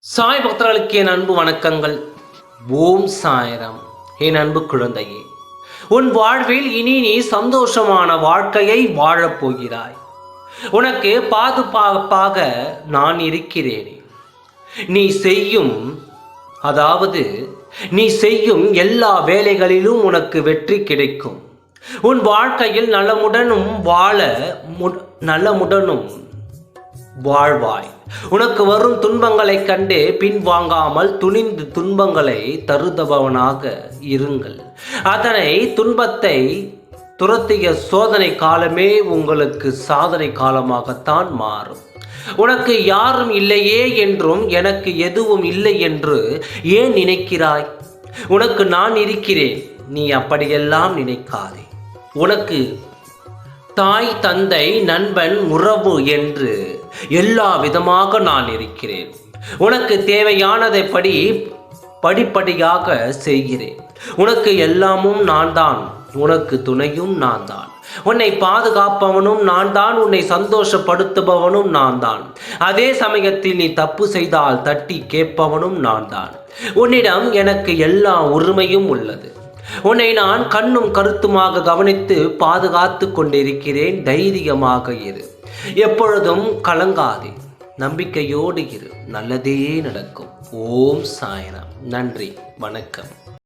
சாய் பக்தர்களுக்கு என் அன்பு வணக்கங்கள். ஓம் சாயரம். என் அன்பு குழந்தையே உன் வாழ்வில் இனி நீ சந்தோஷமான வாழ்க்கையை வாழப் போகிறாய். உனக்கு பாதுகாப்பாக நான் இருக்கிறேனே. நீ செய்யும் அதாவது நீ செய்யும் எல்லா வேலைகளிலும் உனக்கு வெற்றி கிடைக்கும். உன் வாழ்க்கையில் நலமுடனும் வாழ மு- நலமுடனும் வாழ்வாய். உனக்கு வரும் துன்பங்களைக் கண்டே பின்வாங்காமல் துணிந்து துன்பங்களை தருதபவனாக இருங்கள். அதனை துன்பத்தை துரத்திய சோதனை காலமே உங்களுக்கு சாதனை காலமாகத்தான் மாறும். உனக்கு யாரும் இல்லையே என்றும் எனக்கு எதுவும் இல்லை என்று ஏன் நினைக்கிறாய்? உனக்கு நான் இருக்கிறேன் நீ அப்படியெல்லாம் நினைக்காதே. உனக்கு தாய் தந்தை நண்பன் உறவு என்று எல்லா விதமாக நான் இருக்கிறேன். உனக்கு தேவையானதை படி படிப்படியாக செய்கிறேன். உனக்கு எல்லாமும் நான் தான் உனக்கு துணையும் நான் தான் உன்னை பாதுகாப்பவனும் நான் தான் உன்னை சந்தோஷப்படுத்துபவனும் நான் தான் அதே சமயத்தில் நீ தப்பு செய்தால் தட்டி கேட்பவனும் நான் தான் உன்னிடம் எனக்கு எல்லா உரிமையும் உள்ளது. உன்னை நான் கண்ணும் கருத்துமாக கவனித்து பாதுகாத்து கொண்டிருக்கிறேன். தைரியமாக இரு. எப்பொழுதும் கலங்காதே. நம்பிக்கையோடு இரு. நல்லதே நடக்கும். ஓம் சாயனம் நன்றி. வணக்கம்.